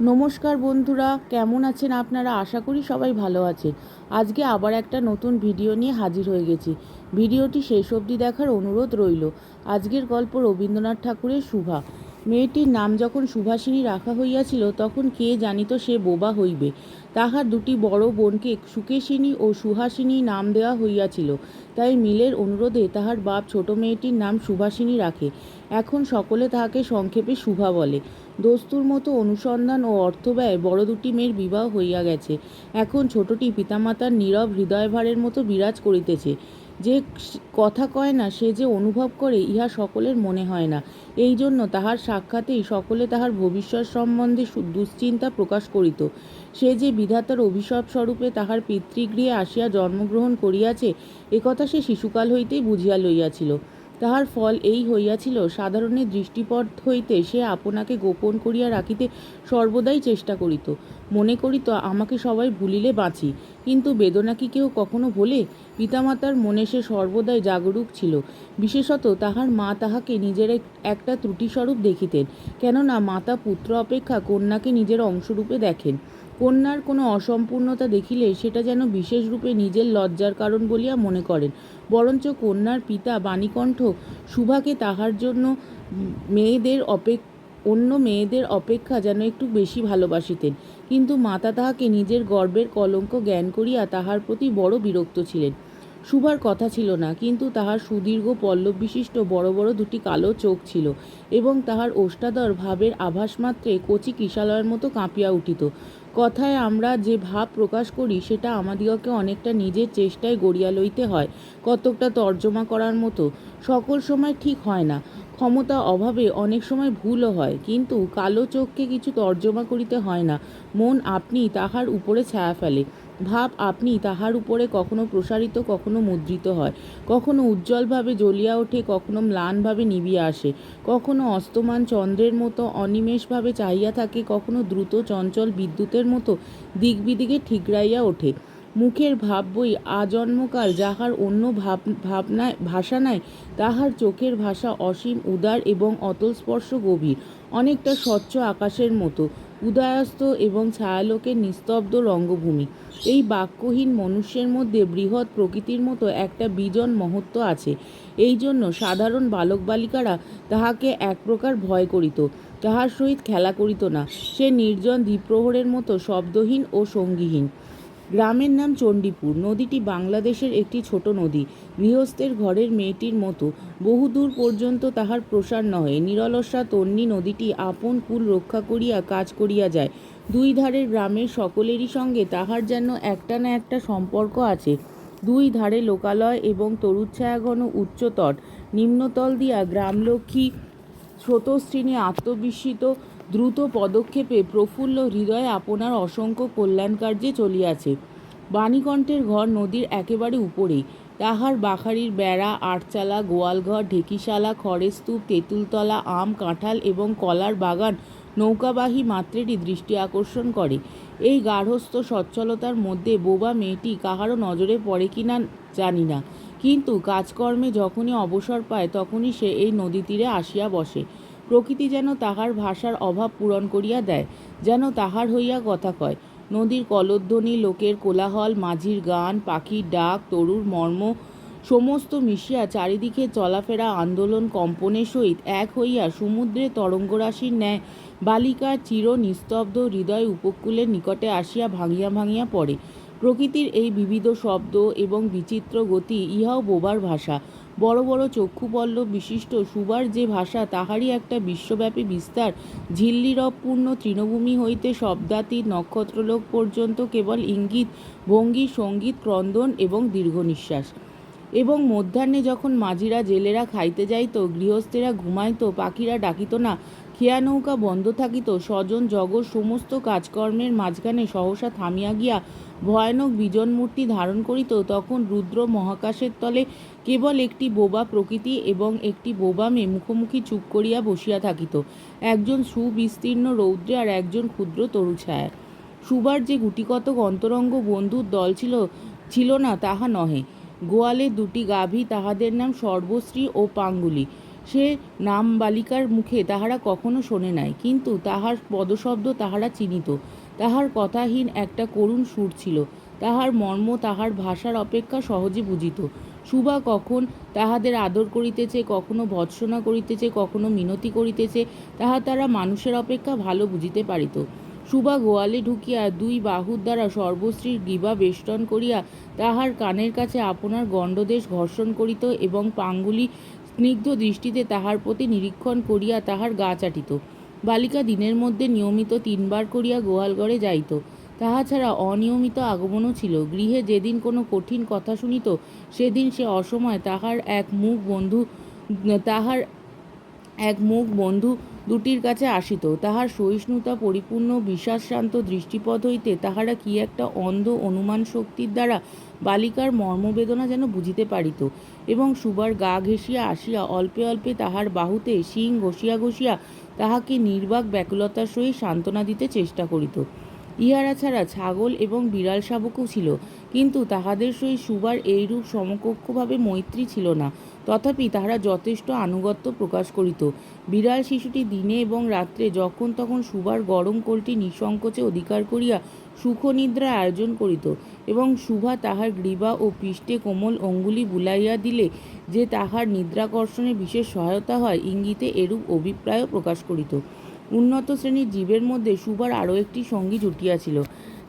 নমস্কার বন্ধুরা, কেমন আছেন আপনারা? আশা করি সবাই ভালো আছে আজকে আবার একটা নতুন ভিডিও নিয়ে হাজির হয়ে গেছি। ভিডিওটি শেষ অবধি দেখার অনুরোধ রইল। আজকের গল্প রবীন্দ্রনাথ ঠাকুরের শুভা মেয়েটির নাম যখন সুভাষিনী রাখা হইয়াছিল, তখন কে জানিত সে বোবা হইবে। তাহার দুটি বড় বোনকে সুকেশিনী ও সুহাসিনী নাম দেওয়া হইয়াছিল। তাই মিলের অনুরোধে তাহার বাপ ছোট মেয়েটির নাম সুভাষিনী রাখে। এখন সকলে তাহাকে সংক্ষেপে শুভা বলে। দস্তুর মতো অনুসন্ধান ও অর্থব্যয় বড় দুটি মেয়ের বিবাহ হইয়া গেছে। এখন ছোটটি পিতামাতার নীরব হৃদয়ভারের মতো বিরাজ করিতেছে। যে কথা কয় না, সে যে অনুভব করে, ইহা সকলের মনে হয় না। এই জন্য তাহার সাক্ষাতেই সকলে তাহার ভবিষ্যৎ সম্বন্ধে দুশ্চিন্তা প্রকাশ করিত। সে যে বিধাতার অভিশাপ স্বরূপে তাহার পিতৃগৃহে আসিয়া জন্মগ্রহণ করিয়াছে একথা সে শিশুকাল হইতেই বুঝিয়া লইয়াছিল। তাহার ফল এই হইয়াছিল সাধারণের দৃষ্টিপথ হইতে সে আপনাকে গোপন করিয়া রাখিতে সর্বদাই চেষ্টা করিত। মনে করিত আমাকে সবাই ভুলিলে বাঁচি। কিন্তু বেদনা কি কেউ কখনো ভোলে? পিতামাতার মনে সে সর্বদাই জাগরুক ছিল। বিশেষত তাহার মা তাহাকে নিজের একটা ত্রুটিস্বরূপ দেখিতেন। কেননা মাতা পুত্র অপেক্ষা কন্যাকে নিজের অংশরূপে দেখেন। কন্যার কোনো অসম্পূর্ণতা দেখিলে সেটা যেন বিশেষ রূপে নিজের লজ্জার কারণ বলিয়া মনে করেন। বরঞ্চ কন্যার পিতা বাণীকণ্ঠ সুভাকে তাহার জন্য মেয়েদের অপেক্ষা অন্য মেয়েদের অপেক্ষা যেন একটু বেশি ভালোবাসিতেন। কিন্তু মাতা তাহাকে নিজের গর্বের কলঙ্ক জ্ঞান করিয়া তাহার প্রতি বড় বিরক্ত ছিলেন। শুভার কথা ছিল না, কিন্তু তাহার সুদীর্ঘ পল্লব বিশিষ্ট বড় বড় দুটি কালো চোখ ছিল এবং তাহার ওষ্ঠাদর ভাবের আভাস মাত্রে কচি কিশালয়ের মতো কাঁপিয়া উঠিত। কথায় আমরা যে ভাব প্রকাশ করি, সেটা আমাদিগকে অনেকটা নিজের চেষ্টায় গড়িয়া লইতে হয়, কতকটা তর্জমা করার মতো। সকল সময় ঠিক হয় না। ক্ষমতা অভাবে অনেক সময় ভুলও হয়, কিন্তু কালো চোখকে কিছু তর্জমা করিতে হয় না। মন আপনি তাহার উপরে ছায়া ফেলে। ভাব আপনি তাহার উপরে কখনো প্রসারিত, কখনো মুদ্রিত হয়। কখনো উজ্জ্বলভাবে জ্বলিয়া ওঠে, কখনো ম্লানভাবে নিবিয়া আসে। কখনো অস্তমান চন্দ্রের মতো অনিমেষভাবে চাহিয়া থাকে, কখনো দ্রুত চঞ্চল বিদ্যুতের মতো দিক বিদিকে ঠিকরাইয়া ওঠে। মুখের ভাব বই আজন্মকাল যাহার অন্য ভাব, ভাবনায় ভাষা নাই তাহার চোখের ভাষা অসীম, উদার এবং অতল স্পর্শ গভীর। অনেকটা স্বচ্ছ আকাশের মতো। উদয়াস্ত এবং ছায়ালোকের নিস্তব্ধ রঙ্গভূমি। এই বাক্যহীন মনুষ্যের মধ্যে বৃহৎ প্রকৃতির মতো একটা বিজন মহত্ব আছে। এই জন্য সাধারণ বালক বালিকারা তাহাকে এক প্রকার ভয় করিত, তাহার সহিত খেলা করিত না। সে নির্জন দ্বীপ্রহরের মতো শব্দহীন ও সঙ্গীহীন। গ্রামের নাম চণ্ডীপুর। নদীটি বাংলাদেশের একটি ছোট নদী। গৃহস্থের ঘরের মেয়েটির মতো। বহুদূর পর্যন্ত তাহার প্রসার নহে। নিরলসা তন্নি নদীটি আপন কুল রক্ষা করিয়া কাজ করিয়া যায়। দুই ধারের গ্রামের সকলেরই সঙ্গে তাহার যেন একটা না একটা সম্পর্ক আছে। দুই ধারে লোকালয় এবং তরুচ্ছায়াঘন উচ্চতট নিম্নতল দিয়া গ্রামলক্ষ্মী স্রোতশ্রেণী আত্মবিস্মিত দ্রুত পদক্ষেপে প্রফুল্ল হৃদয়ে আপনার অসংখ্য কল্যাণকার্যে চলিয়াছে। বাণীকণ্ঠের ঘর নদীর একেবারে উপরেই। তাহার বাখারির বেড়া, আটচালা, গোয়ালঘর, ঢেকিশালা, খড়ের স্তূপ, তেঁতুলতলা, আম, কাঁঠাল এবং কলার বাগান নৌকাবাহী মাত্রেরই দৃষ্টি আকর্ষণ করে। এই গার্হস্থ সচ্ছলতার মধ্যে বোবা মেয়েটি কাহারও নজরে পড়ে কি না জানি না। কিন্তু কাজকর্মে যখনই অবসর পায়, তখনই সে এই নদী তীরে আসিয়া বসে। প্রকৃতি যেন তাহার ভাষার অভাব পূরণ করিয়া দেয়, যেন তাহার হইয়া কথা কয়। নদীর কলধ্বনি, লোকের কোলাহল, মাঝির গান, পাখির ডাক, তরুর মর্ম, সমস্ত মিশিয়া চারিদিকে চলাফেরা আন্দোলন কম্পনের সহিত এক হইয়া সমুদ্রে তরঙ্গরাশির ন্যায় বালিকার চির নিস্তব্ধ হৃদয় উপকূলের নিকটে আসিয়া ভাঙিয়া ভাঙিয়া পড়ে। প্রকৃতির এই বিবিধ শব্দ এবং বিচিত্র গতি ইহাও বোবার ভাষা। বড় বড় চক্ষুপল্লব বিশিষ্ট সুবার যে ভাষা, তাহারই একটা বিশ্বব্যাপী বিস্তার। ঝিল্লিরবপূর্ণ তৃণভূমি হইতে শব্দাতীত নক্ষত্রলোক পর্যন্ত কেবল ইঙ্গিত, ভঙ্গি, সংগীত, ক্রন্দন এবং দীর্ঘ নিঃশ্বাস এবং মধ্যাহ্নে যখন মাঝিরা জেলেরা খাইতে যাইত, গৃহস্থেরা ঘুমাইত, পাখিরা ডাকিত না খেয়া নৌকা বন্ধ থাকিত, স্বজন জগৎ সমস্ত কাজকর্মের মাঝখানে সহসা থামিয়া গিয়া ভয়ানক বিজন মূর্তি ধারণ করিত, তখন রুদ্র মহাকাশের তলে কেবল একটি বোবা প্রকৃতি এবং একটি বোবা মেয়ে মুখোমুখি চুপ করিয়া বসিয়া থাকিত, একজন সুবিস্তীর্ণ রৌদ্রে আর একজন ক্ষুদ্র তরুছায়া সুবার যে গুটিকতক অন্তরঙ্গ বন্ধুর দল ছিল ছিল না, তাহা নহে। গোয়ালে দুটি গাভী, তাহাদের নাম সর্বশ্রী ও পাঙ্গুলি। সে নাম বালিকার মুখে তাহারা কখনো শোনে নাই, কিন্তু তাহার পদশব্দ তাহারা চিনিত। তাহার কথাহীন একটা করুণ সুর ছিল, তাহার মর্ম, তাহার ভাষার অপেক্ষা সহজে বুঝিত। সুবা কখন তাহাদের আদর করিতেছে, কখনো ভৎসনা করিতেছে, কখনো মিনতি করিতেছে, তাহা তারা মানুষের অপেক্ষা ভালো বুঝিতে পারিত। সুবা গোয়ালে ঢুকিয়া দুই বাহুর দ্বারা সর্বশ্রীর গিবা বেষ্টন করিয়া তাহার কানের কাছে আপনার গণ্ডদেশ ঘর্ষণ করিত এবং পাঙ্গুলি স্নিগ্ধ দৃষ্টিতে তাহার প্রতি নিরীক্ষণ করিয়া তাহার গা চাটিত। বালিকা দিনের মধ্যে নিয়মিত তিনবার করিয়া গোয়ালঘরে যাইত। তাহা ছাড়া অনিয়মিত আগমনও ছিল। গৃহে যেদিন কোনো কঠিন কথা শুনিত, সেদিন সে অসময় তাহার এক মুখ বন্ধু, তাহার এক মুখ বন্ধু দুটির কাছে আসিত। তাহার সহিষ্ণুতা, পরিপূর্ণ বিশ্বাসশান্ত দৃষ্টিপথ হইতে তাহারা কি একটা অন্ধ অনুমান শক্তির দ্বারা বালিকার মর্মবেদনা যেন বুঝিতে পারিত এবং সুবার গা ঘেঁষিয়া আসিয়া অল্পে অল্পে তাহার বাহুতে শিং ঘষিয়া ঘষিয়া তাহাকে নির্বাক ব্যাকুলতার সহিত সান্ত্বনা দিতে চেষ্টা করিত। ইহারা ছাড়া ছাগল এবং বিড়াল শাবকও ছিল, কিন্তু তাহাদের সহিত সুবার এইরূপ সমকক্ষভাবে মৈত্রী ছিল না। তথাপি তাহারা যথেষ্ট আনুগত্য প্রকাশ করিত। বিড়াল শিশুটি দিনে এবং রাত্রে যখন তখন সুবার গরম কোলটি নিঃসংকোচে অধিকার করিয়া সুখনিদ্রা আয়োজন করিত এবং সুভা তাহার গ্রীবা ও পৃষ্ঠে কোমল অঙ্গুলি বুলাইয়া দিলে যে তাহার নিদ্রাকর্ষণে বিশেষ সহায়তা হয়, ইঙ্গিতে এরূপ অভিপ্রায়ও প্রকাশ করিত। উন্নত শ্রেণির জীবের মধ্যে সুবার আরও একটি সঙ্গী জুটিয়াছিল।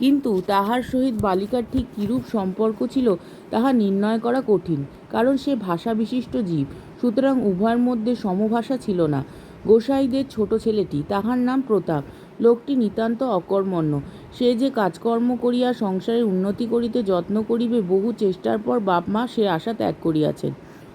কিন্তু তাহার সহিত বালিকার ঠিক কিরূপ সম্পর্ক ছিল তাহা নির্ণয় করা কঠিন, কারণ সে ভাষা বিশিষ্ট জীব। সুতরাং উভয়ের মধ্যে সমভাষা ছিল না। গোসাইদের ছোট ছেলেটি, তাহার নাম প্রতাপ। লোকটি নিতান্ত অকর্মণ্য। সে যে কাজকর্ম করিয়া সংসারের উন্নতি করিতে যত্ন করিবে, বহু চেষ্টার পর বাপ মা সে আশা ত্যাগ করিয়াছেন।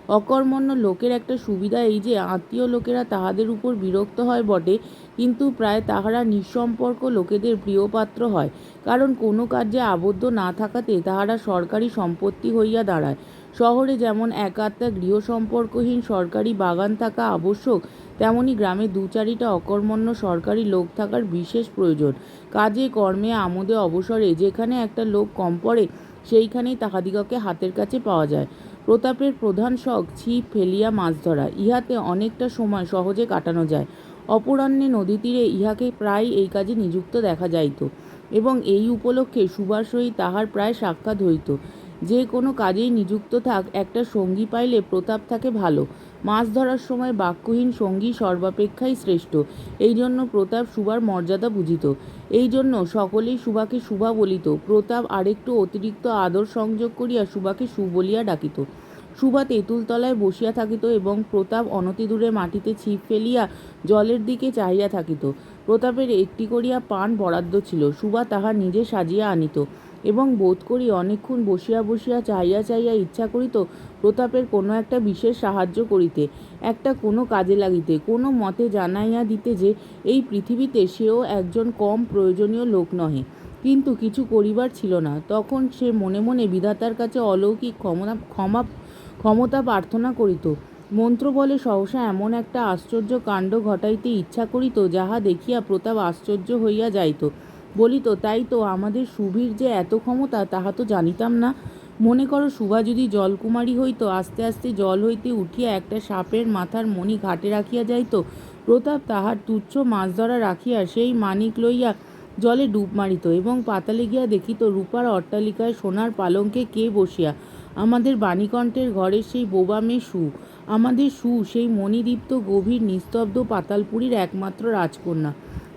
অকর্মণ্য লোকের একটা সুবিধা এই যে আত্মীয় লোকেরা তাহাদের উপর বিরক্ত হয় বটে, কিন্তু প্রায় তাহারা নিঃসম্পর্ক লোকেদের প্রিয়পাত্র হয়। কারণ কোনো কার্যে আবদ্ধ না থাকাতে তাহারা সরকারি সম্পত্তি হইয়া দাঁড়ায়। শহরে যেমন একাত্তা গৃহ সম্পর্কহীন সরকারি বাগান থাকা আবশ্যক, তেমনি গ্রামে দু চারিটা অকর্মণ্য সরকারি লোক থাকার বিশেষ প্রয়োজন। কাজে, কর্মে, আমোদে, অবসরে যেখানে একটা লোক কম পড়ে, সেইখানেই তাহাদিগকে হাতের কাছে পাওয়া যায়। প্রতাপের প্রধান শখ ছিপ ফেলিয়া মাছ ধরা। ইহাতে অনেকটা সময় সহজে কাটানো যায়। অপরাহ্নে নদী তীরে ইহাকে প্রায় এই কাজে নিযুক্ত দেখা যাইত এবং এই উপলক্ষে সুভার সহিত তাহার প্রায় সাক্ষাৎ হইত। যে কোনো কাজেই নিযুক্ত থাক, একটা সঙ্গী পাইলে প্রতাপ থাকে ভালো। মাছ ধরার সময় বাক্যহীন সঙ্গী সর্বাপেক্ষাই শ্রেষ্ঠ। এই জন্য প্রতাপ সুবার মর্যাদা বুঝিত। এই জন্য সকলেই সুভাকে সুভা বলিত। প্রতাপ আরেকটু অতিরিক্ত আদর সংযোগ করিয়া সুভাকে সু বলিয়া ডাকিত। সুভা তেঁতুলতলায় বসিয়া থাকিত এবং প্রতাপ অনতিদূরে মাটিতে ছিপ ফেলিয়া জলের দিকে চাহিয়া থাকিত। প্রতাপের একটি করিয়া পান বরাদ্দ ছিল। সুভা তাহা নিজে সাজিয়া আনিত। এবং বোধ করি অনেকক্ষণ বসিয়া বসিয়া চাহিয়া চাহিয়া ইচ্ছা করিত প্রতাপের কোনো একটা বিশেষ সাহায্য করিতে, একটা কোনো কাজে লাগিতে। কোনো মতে জানাইয়া দিতে যে, এই পৃথিবীতে সেও একজন কম প্রয়োজনীয় লোক নহে। কিন্তু কিছু করিবার ছিল না। তখন সে মনে মনে বিধাতার কাছে অলৌকিক ক্ষমতা, ক্ষমা, ক্ষমতা প্রার্থনা করিত। মন্ত্র বলে সহসা এমন একটা আশ্চর্য কাণ্ড ঘটাইতে ইচ্ছা করিত, যাহা দেখিয়া প্রতাপ আশ্চর্য হইয়া যাইত। বলিত তাই তো আমাদের সুবীর যে এত ক্ষমতা, তাহা তো জানিতাম না। মনে করো সুভা যদি জলকুমারী হইতো, আস্তে আস্তে জল হইতে উঠিয়া একটা সাপের মাথার মণি ঘাটে রাখিয়া যাইত, প্রতাপ তাহার তুচ্ছ মাছ ধরা রাখিয়া সেই মানিক লইয়া জলে ডুব মারিত এবং পাতালে গিয়া দেখিত রূপার অট্টালিকায় সোনার পালঙ্কে কে বসিয়া? আমাদের বাণীকণ্ঠের ঘরের সেই বোবা মেয়ে সু আমাদের সু, সেই মণিদীপ্ত গভীর নিস্তব্ধ পাতালপুরীর একমাত্র রাজকন্যা।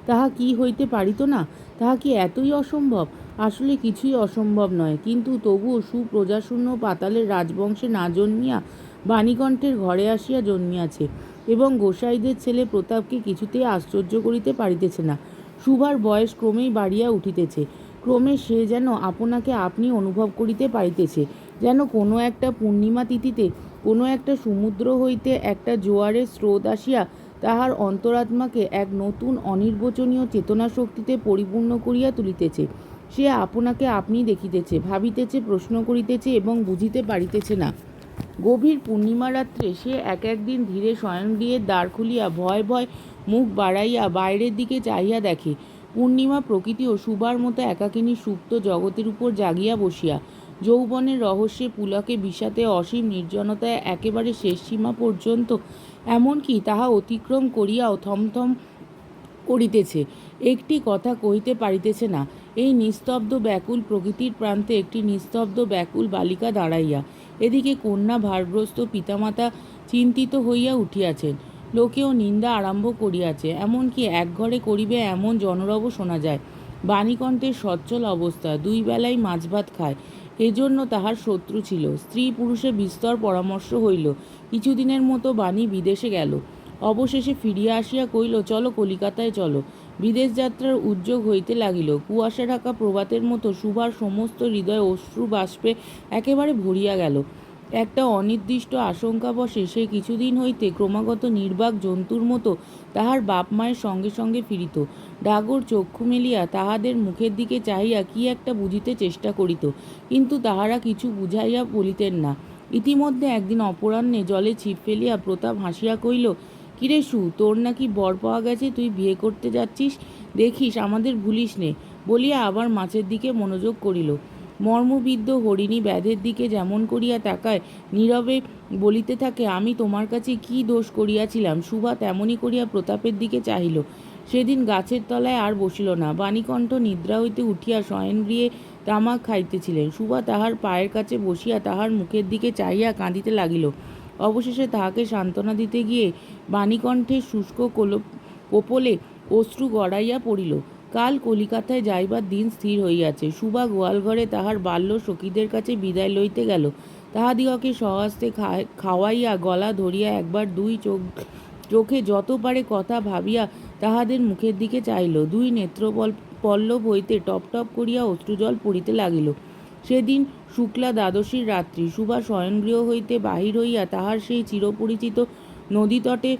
তাহা কি হইতে পারিত না? তাহা কি এতই অসম্ভব? আসলে কিছুই অসম্ভব নয়। কিন্তু তবুও সুপ্রজাশূন্য পাতালের রাজবংশে না জন্মিয়া বাণীকণ্ঠের ঘরে আসিয়া জন্মিয়াছে এবং গোসাইদের ছেলে প্রতাপকে কিছুতেই আশ্চর্য করিতে পারিতেছে না। সুভার বয়স ক্রমেই বাড়িয়া উঠিতেছে। ক্রমে সে যেন আপনাকে আপনি অনুভব করিতে পারিতেছে। যেন কোনো একটা পূর্ণিমা তিথিতে কোনো একটা সমুদ্র হইতে একটা জোয়ারের স্রোত আসিয়া তাহার অন্তরাত্মাকে এক নতুন অনির্বচনীয় চেতনা শক্তিতে পরিপূর্ণ করিয়া তুলিতেছে। সে আপনাকে আপনি দেখিতেছে, ভাবিতেছে, প্রশ্ন করিতেছে এবং বুঝিতে পারিতেছে না। গভীর পূর্ণিমা রাত্রে সে এক একদিন ধীরে স্বয়ং স্বয়ংগৃহের দ্বার খুলিয়া ভয় ভয় মুখ বাড়াইয়া বাইরের দিকে চাহিয়া দেখে। পূর্ণিমা প্রকৃতি ও সুবার মতো একাকিনী সুপ্ত জগতের উপর জাগিয়া বসিয়া। যৌবনের রহস্যে পুলকে বিষাতে অসীম নির্জনতায় একেবারে শেষ সীমা পর্যন্ত এমনকি তাহা অতিক্রম করিয়াও থমথম করিতেছে। একটি কথা কহিতে পারিতেছে না। এই নিস্তব্ধ ব্যাকুল প্রকৃতির প্রান্তে একটি নিস্তব্ধ ব্যাকুল বালিকা দাঁড়াইয়া, এদিকে কন্যা ভারগ্রস্ত পিতামাতা চিন্তিত হইয়া উঠিয়াছেন। লোকেও নিন্দা আরম্ভ করিয়াছে, এমনকি এক ঘরে করিবে এমন জনরব শোনা যায়। বাণীকণ্ঠের সচ্ছল অবস্থা, দুই বেলাই মাছ ভাত খায়। এজন্য তাহার শত্রু ছিল। স্ত্রী পুরুষে বিস্তর পরামর্শ হইল, কিছুদিনের মতো বাণী বিদেশে গেল। অবশেষে ফিরিয়া আসিয়া কইল চলো কলিকাতায় চলো। বিদেশ যাত্রার উদ্যোগ হইতে লাগিল। কুয়াশা ঢাকা প্রভাতের মতো সুভার সমস্ত হৃদয় অশ্রু বাষ্পে একেবারে ভরিয়া গেল। একটা অনির্দিষ্ট আশঙ্কা বসে, সে কিছুদিন হইতে ক্রমাগত নির্বাক জন্তুর মতো তাহার বাপ মায়ের সঙ্গে সঙ্গে ফিরিত। ডাগর চক্ষু মেলিয়া তাহাদের মুখের দিকে চাহিয়া কি একটা বুঝিতে চেষ্টা করিত, কিন্তু তাহারা কিছু বুঝাইয়া বলিতেন না। ইতিমধ্যে একদিন অপরাহ্নে জলে ছিপ ফেলিয়া প্রতাপ হাসিয়া কইল কিরে সু, তোর নাকি বর পাওয়া গেছে, তুই বিয়ে করতে যাচ্ছিস? দেখিস, আমাদের ভুলিস নে। বলিয়া আবার মাছের দিকে মনোযোগ করিল। মর্মবিদ্ধ হরিণী ব্যাধের দিকে যেমন করিয়া তাকায়, নীরবে বলিতে থাকে, আমি তোমার কাছে কি দোষ করিয়াছিলাম? সুভা তেমনি করিয়া প্রতাপের দিকে চাহিল। সেদিন গাছের তলায় আর বসিল না। বাণীকণ্ঠ নিদ্রা হইতে উঠিয়া শয়নগৃহে তামাক খাইতেছিলেন। সুভা তাহার পায়ের কাছে বসিয়া তাহার মুখের দিকে চাহিয়া কাঁদিতে লাগিল। অবশেষে তাহাকে সান্ত্বনা দিতে গিয়ে বাণীকণ্ঠের শুষ্ক কোলপ কোপলে অশ্রু গড়াইয়া পড়িল। কাল কলিকাতায় যাইবার দিন স্থির হইয়াছে। সুভা গোয়ালঘরে তাহার বাল্য সখীদের কাছে বিদায় লইতে গেল। তাহাদিগকে সহস্তে খাওয়াইয়া গলা ধরিয়া একবার দুই চোখ, চোখে যত পারে কথা ভাবিয়া তাহাদের মুখের দিকে চাইল দুই নেত্রপল, পল্লব হইতে টপ টপ করিয়া অশ্রুজল পড়িতে লাগিল। সেদিন শুক্লা দ্বাদশীর রাত্রি। সুভা শয়নগৃহ হইতে বাহির হইয়া তাহার সেই চিরপরিচিত নদীতটে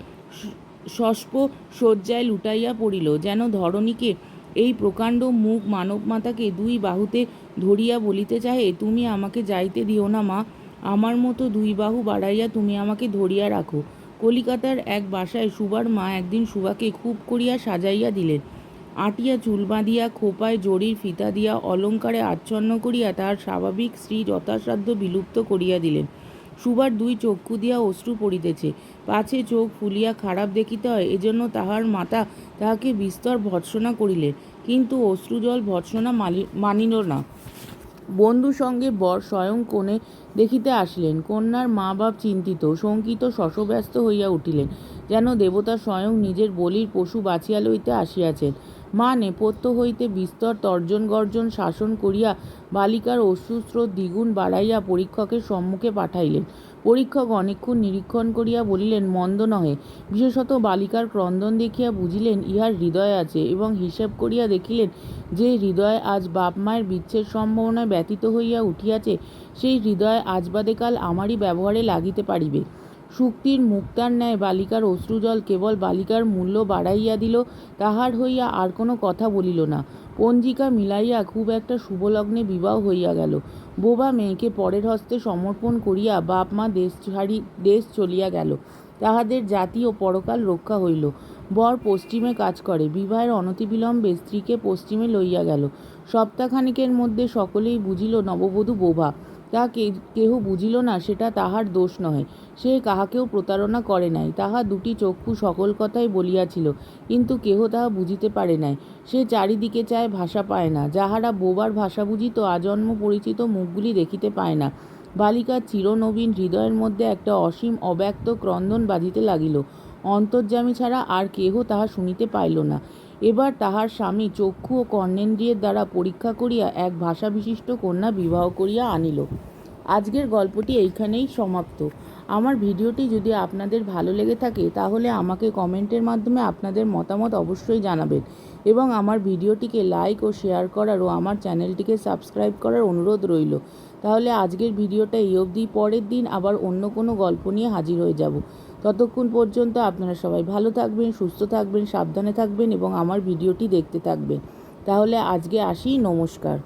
সস্প শয্যায় লুটাইয়া পড়িল, যেন ধরণীকে এই প্রকাণ্ড মুখ মানব মাতাকে দুই বাহুতে ধরিয়া বলিতে চাহে, তুমি আমাকে যাইতে দিও না মা। আমার মতো দুই বাহু বাড়াইয়া তুমি আমাকে ধরিয়া রাখো। কলিকাতার এক বাসায় সুবার মা একদিন সুবাকে খুব করিয়া সাজাইয়া দিলেন। আটিয়া চুল বাঁধিয়া, খোপায় জরির ফিতা দিয়া অলঙ্কারে আচ্ছন্ন করিয়া তাহার স্বাভাবিক স্ত্রী যথাসাধ্য বিলুপ্ত করিয়া দিলেন। সুবার দুই চক্ষু দিয়া অশ্রু পড়িতেছে। পাছে চোখ ফুলিয়া খারাপ দেখিতে হয়, এজন্য তাহার মাতা তাহাকে বিস্তর ভৎসনা করিলেন। কিন্তু অশ্রুজল ভৎসনা মানিল না। বন্ধু সঙ্গে বর স্বয়ং কোণে দেখিতে আসিলেন। কন্যার মা বাপ চিন্তিত, শঙ্কিত, শশব্যস্ত হইয়া উঠিলেন, যেন দেবতা স্বয়ং নিজের বলির পশু বাঁচিয়া লইতে আসিয়াছেন। মা নেপথ্য হইতে বিস্তর তর্জন গর্জন শাসন করিয়া বালিকার অশ্রুস্রোত দ্বিগুণ বাড়াইয়া পরীক্ষকের সম্মুখে পাঠাইলেন। পরীক্ষক অনেকক্ষণ নিরীক্ষণ করিয়া বলিলেন, মন্দ নহে। বিশেষত বালিকার ক্রন্দন দেখিয়া বুঝিলেন, ইহার হৃদয় আছে এবং হিসেব করিয়া দেখিলেন যে হৃদয় আজ বাপ মায়ের বিচ্ছেদ সম্ভাবনায় ব্যতীত হইয়া উঠিয়াছে, সেই হৃদয় আজ বাদে কাল আমারই ব্যবহারে লাগিতে পারিবে। শুক্তির মুক্তার ন্যায় বালিকার অশ্রুজল কেবল বালিকার মূল্য বাড়াইয়া দিল, তাহার হইয়া আর কোনো কথা বলিল না। পঞ্জিকা মিলাইয়া খুব একটা শুভলগ্নে বিবাহ হইয়া গেল। বোবা মেয়েকে পরের হস্তে সমর্পণ করিয়া বাপ মা দেশ ছাড়ি, দেশ চলিয়া গেল। তাহাদের জাতি ও পরকাল রক্ষা হইল। বর পশ্চিমে কাজ করে, বিবাহের অনতিবিলম্বে স্ত্রীকে পশ্চিমে লইয়া গেল। সপ্তাহখানিকের মধ্যে সকলেই বুঝিল নববধূ বোভা তা কেহ বুঝিল না, সেটা তাহার দোষ নহে। সে কাহাকেও প্রতারণা করে নাই। তাহা দুটি চক্ষু সকল কথাই বলিয়াছিল, কিন্তু কেহ তাহা বুঝিতে পারে নাই। সে চারিদিকে চায় ভাষা পায় না। যাহারা বোবার ভাষা বুঝিত, আজন্ম পরিচিত মুখগুলি দেখিতে পায় না। বালিকার চিরনবীন হৃদয়ের মধ্যে একটা অসীম অব্যক্ত ক্রন্দন বাজিতে লাগিল। অন্তর্যামী ছাড়া আর কেহ তাহা শুনিতে পাইল না। এবার তাহার স্বামী চক্ষু ও কর্ণেন্দ্রিয়ের দ্বারা পরীক্ষা করিয়া এক ভাষা বিশিষ্ট কন্যা বিবাহ করিয়া আনিল। আজকের গল্পটি এইখানেই সমাপ্ত। আমার ভিডিওটি যদি আপনাদের ভালো লেগে থাকে, তাহলে আমাকে কমেন্টের মাধ্যমে আপনাদের মতামত অবশ্যই জানাবেন এবং আমার ভিডিওটিকে লাইক ও শেয়ার করার ও আমার চ্যানেলটিকে সাবস্ক্রাইব করার অনুরোধ রইল। তাহলে আজকের ভিডিওটা এই অবধি, পরের দিন আবার অন্য কোনো গল্প নিয়ে হাজির হয়ে যাব। ততক্ষণ পর্যন্ত আপনারা সবাই ভালো থাকবেন, সুস্থ থাকবেন, সাবধানে থাকবেন এবং আমার ভিডিওটি দেখতে থাকবেন। তাহলে আজকে আসি, নমস্কার।